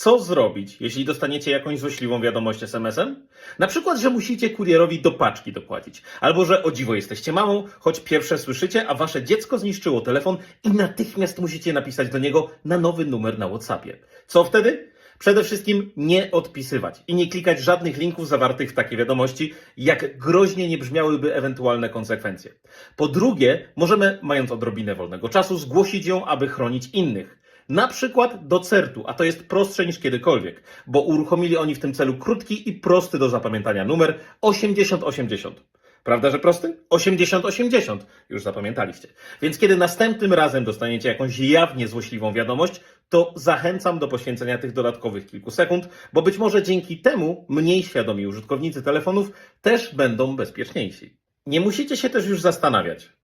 Co zrobić, jeśli dostaniecie jakąś złośliwą wiadomość SMS-em? Na przykład, że musicie kurierowi do paczki dopłacić, albo że o dziwo jesteście mamą, choć pierwsze słyszycie, a wasze dziecko zniszczyło telefon i natychmiast musicie napisać do niego na nowy numer na WhatsAppie. Co wtedy? Przede wszystkim nie odpisywać i nie klikać żadnych linków zawartych w takiej wiadomości, jak groźnie nie brzmiałyby ewentualne konsekwencje. Po drugie, możemy, mając odrobinę wolnego czasu, zgłosić ją, aby chronić innych. Na przykład do CERT-u, a to jest prostsze niż kiedykolwiek, bo uruchomili oni w tym celu krótki i prosty do zapamiętania numer 8080. Prawda, że prosty? 8080. Już zapamiętaliście. Więc kiedy następnym razem dostaniecie jakąś jawnie złośliwą wiadomość, to zachęcam do poświęcenia tych dodatkowych kilku sekund, bo być może dzięki temu mniej świadomi użytkownicy telefonów też będą bezpieczniejsi. Nie musicie się też już zastanawiać.